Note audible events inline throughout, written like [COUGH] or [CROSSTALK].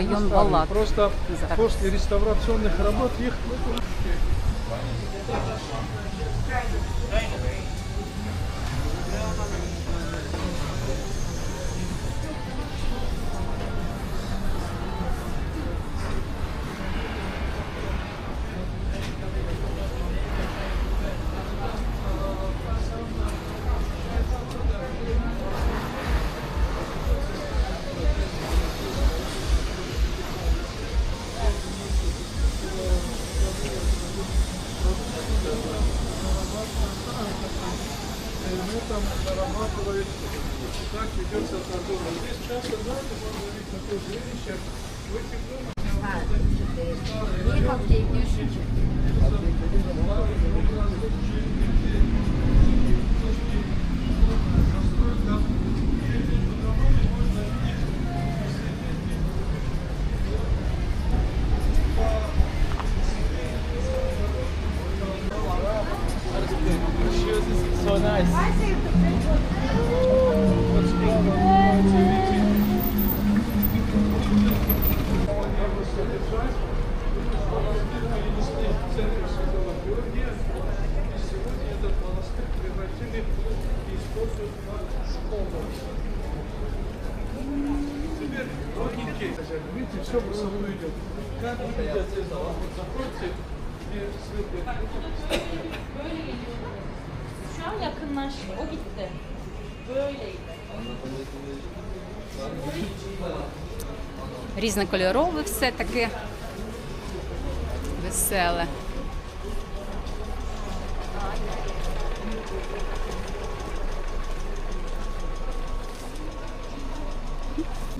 район. Балат. Просто после реставрационных работ их ведется торговля. Здесь часто, знаете, можно видеть такое зрелище. В этих домах So Різнокольорове все таке. Веселе.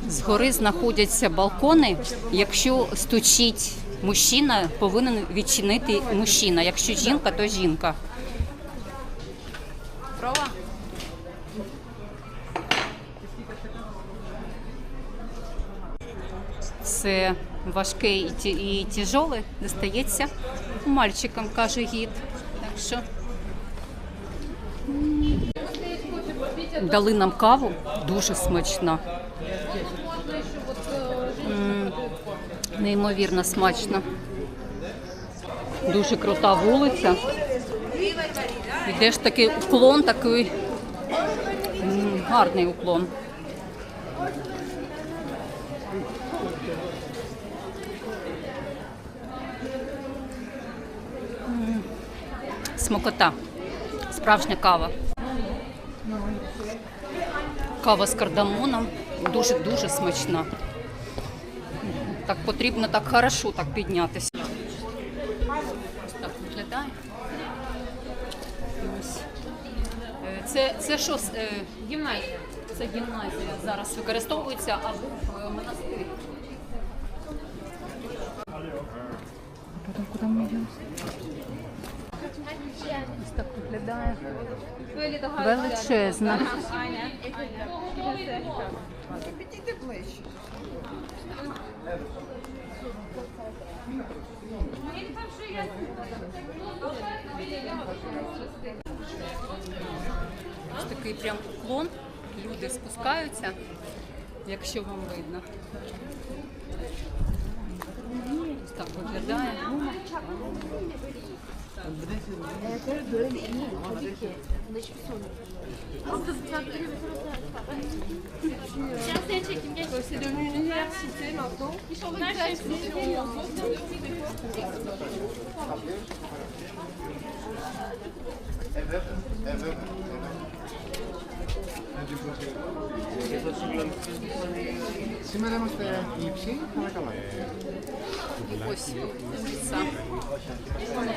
Згори знаходяться балкони. Якщо стучить мужчина, повинен відчинити мужчина. Якщо жінка, то жінка. Права? Це важке і, ті- і достається мальчикам, каже гід. Так що дали нам каву, дуже смачна. Неймовірно смачно. Дуже крута вулиця. Йдеш такий уклон, такий гарний уклон. Смокота. Справжня кава. Кава з кардамоном. Дуже-дуже смачна. Так потрібно так хорошо так піднятися. Ось так виглядає. Е, Це, це що? е, Гімназія. Це гімназія зараз використовується або в е, монастирі. Потім куди ми йдемо? Ось так виглядає. Величезна. Aynen. Ось такий прям уклон. Люди спускаються, якщо вам видно. Так виглядає. C'est Σήμερα είμαστε λειψοί, παρακαλώ. Ось вулиця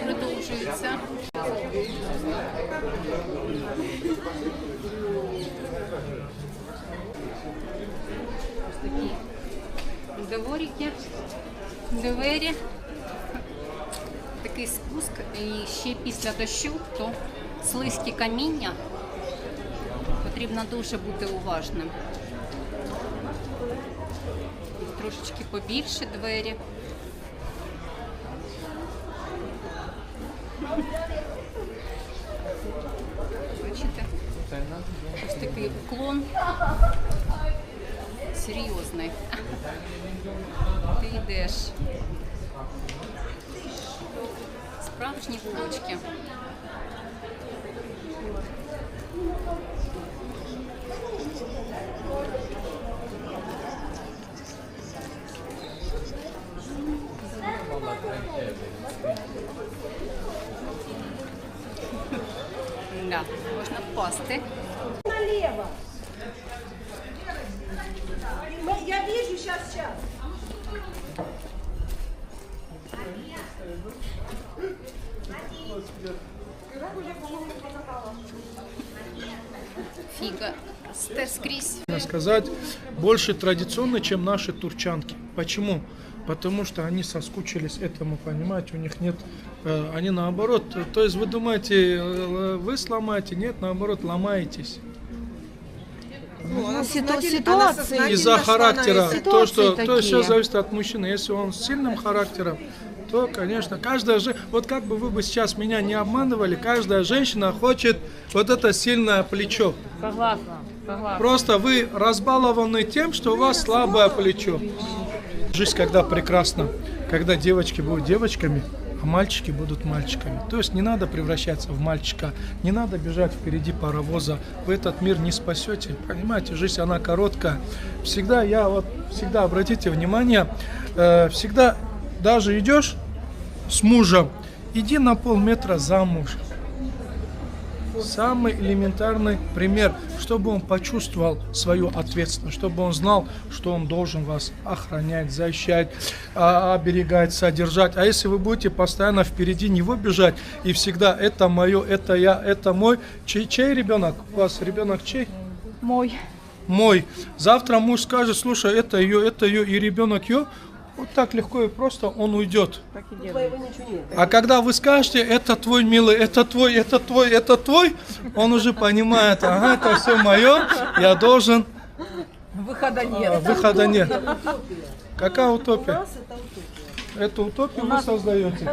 продовжується. Ось такі дворики, двері. Такий спуск і ще після дощу, то слизькі каміння. Потрібно дуже бути уважним. Трошечки побільше двері. Бачите? Ось такий уклон серйозний. Ти йдеш. Справжні вулички. Да, можна впасти. Налево. Я вижу сейчас, сейчас. Сте скрізь. сказать, больше традиционно, чем наши турчанки. Почему? Потому что они соскучились этому, понимаете, у них нет, э, они наоборот, то есть вы думаете, э, вы сломаете, нет, наоборот, ломаетесь. ситуации. Из-за характера, то, что, Ситуации то есть все такие. зависит от мужчины. Если он с сильным характером, то, конечно, каждая же, вот как бы вы бы сейчас меня не обманывали, каждая женщина хочет вот это сильное плечо. Согласна, согласна. Просто вы разбалованы тем, что у вас слабое плечо. Жизнь когда прекрасна, когда девочки будут девочками, а мальчики будут мальчиками. То есть не надо превращаться в мальчика, не надо бежать впереди паровоза. Вы этот мир не спасете. Понимаете, жизнь она короткая. Всегда я вот всегда обратите внимание, э, всегда даже идешь с мужем, иди на полметра за мужем. Самый элементарный пример, чтобы он почувствовал свою ответственность, чтобы он знал, что он должен вас охранять, защищать, а, оберегать, содержать. А если вы будете постоянно впереди него бежать и всегда это мое, это я, это мой, чей, чей ребенок? У вас ребенок чей? Мой. Мой. Завтра муж скажет, слушай, это ее, это ее и ребенок ее. Вот так легко и просто он уйдет. А когда вы скажете, это твой, милый, это твой, это твой, это твой, он уже понимает, ага, это все мое, я должен... Выхода а, Выхода нет. Какая утопия? Эту утопию вы создаете.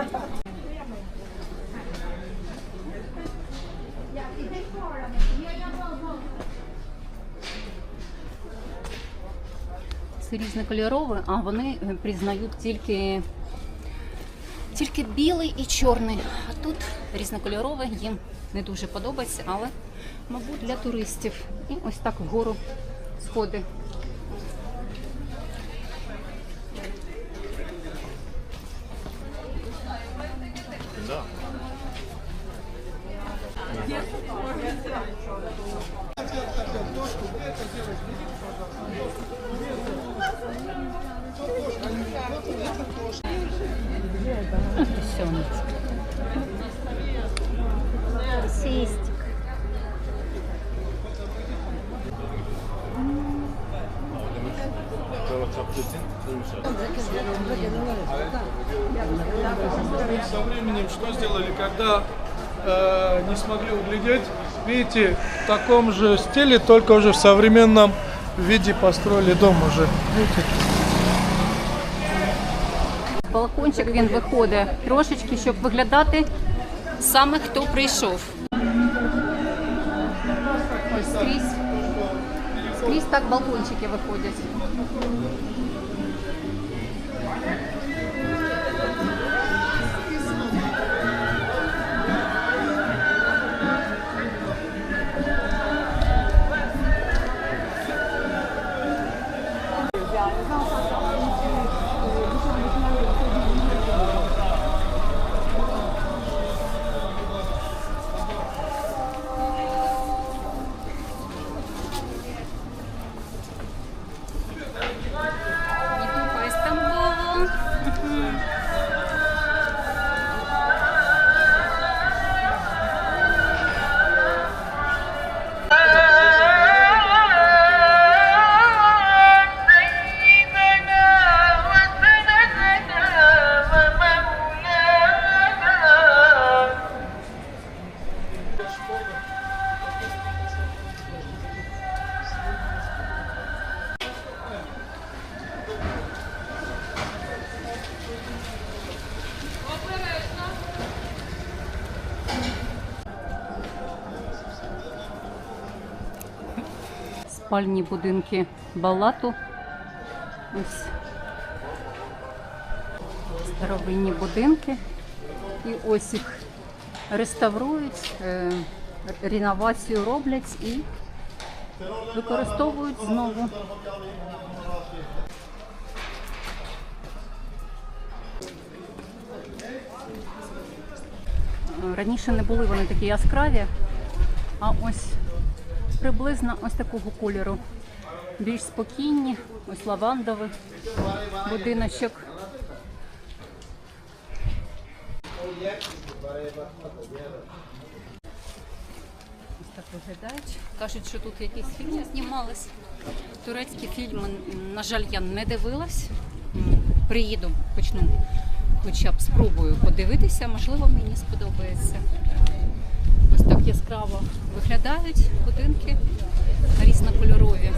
Це різнокольорове, а вони е, признають тільки, тільки білий і чорний. А тут різнокольорове їм не дуже подобається, але, мабуть, для туристів. І ось так вгору сходи. Все. Сесть. Со временем что сделали, когда э, не смогли углядеть, видите, в таком же стиле, только уже в современном виде построили дом уже. Видите? Балкончик він виходить трошечки, щоб виглядати саме хто прийшов. Ось скрізь. Скрізь так балкончики виходять. Спальні будинки Балату. Ось Старовинні будинки. І ось їх реставрують, е, реновацію роблять і використовують знову. Раніше не були вони такі яскраві, а ось приблизно ось такого кольору. Більш спокійні, ось лавандовий будиночок. Ось так виглядають. Кажуть, що тут якісь фільми знімались. Турецькі фільми, на жаль, я не дивилась. Приїду, почну хоча б спробую подивитися, можливо, мені сподобається. Так яскраво виглядають будинки різнокольорові.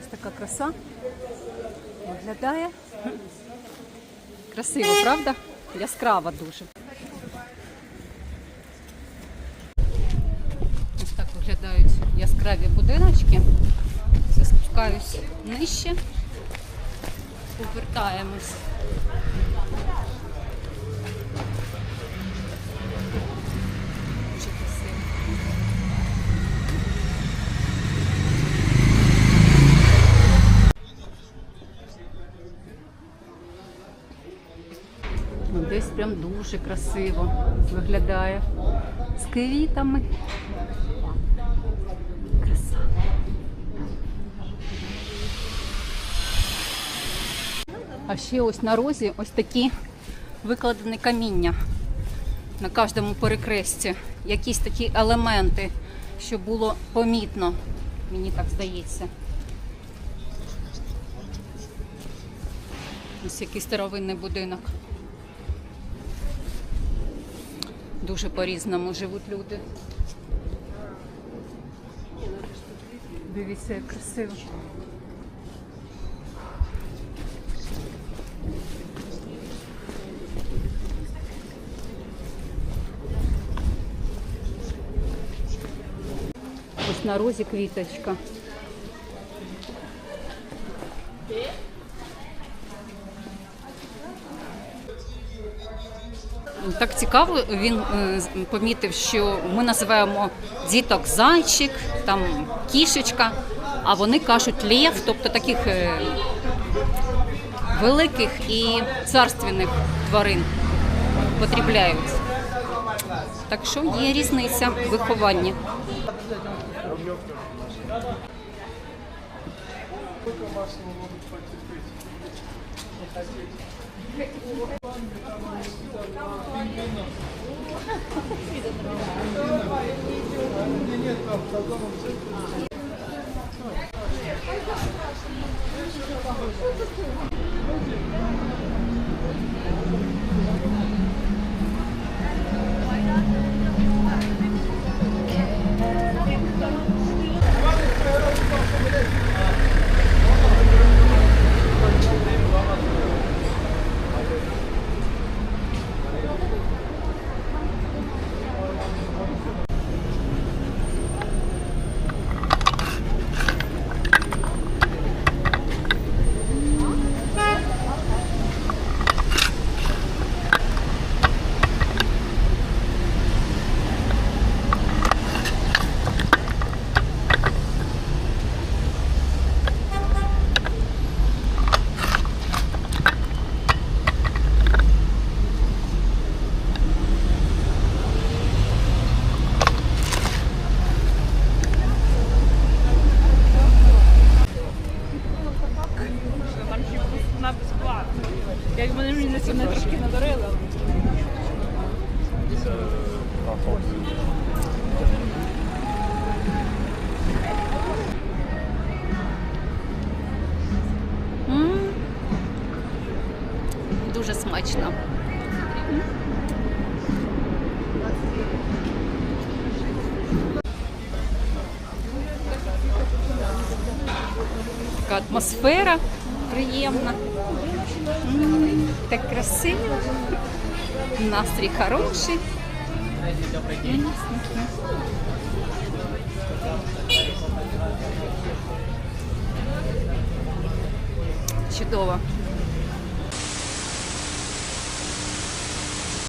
Ось така краса виглядає. Красиво, правда? Яскрава дуже. Ось так виглядають яскраві будиночки. Все спускаюсь нижче. Повертаємось. Десь прям дуже красиво виглядає. З квітами. А ще ось на розі ось такі викладені каміння на кожному перекресті. Якісь такі елементи, щоб було помітно, мені так здається. Ось який старовинний будинок. Дуже по-різному живуть люди. Дивіться, як красиво. На розі квіточка. Так цікаво, він е, помітив, що ми називаємо діток зайчик, там кішечка, а вони кажуть лев, тобто таких е, великих і царственних тварин потрібляють. Так що є різниця в вихованні. На [LAUGHS] така атмосфера приємна. Так красиво. Настрій хороший. Чудово.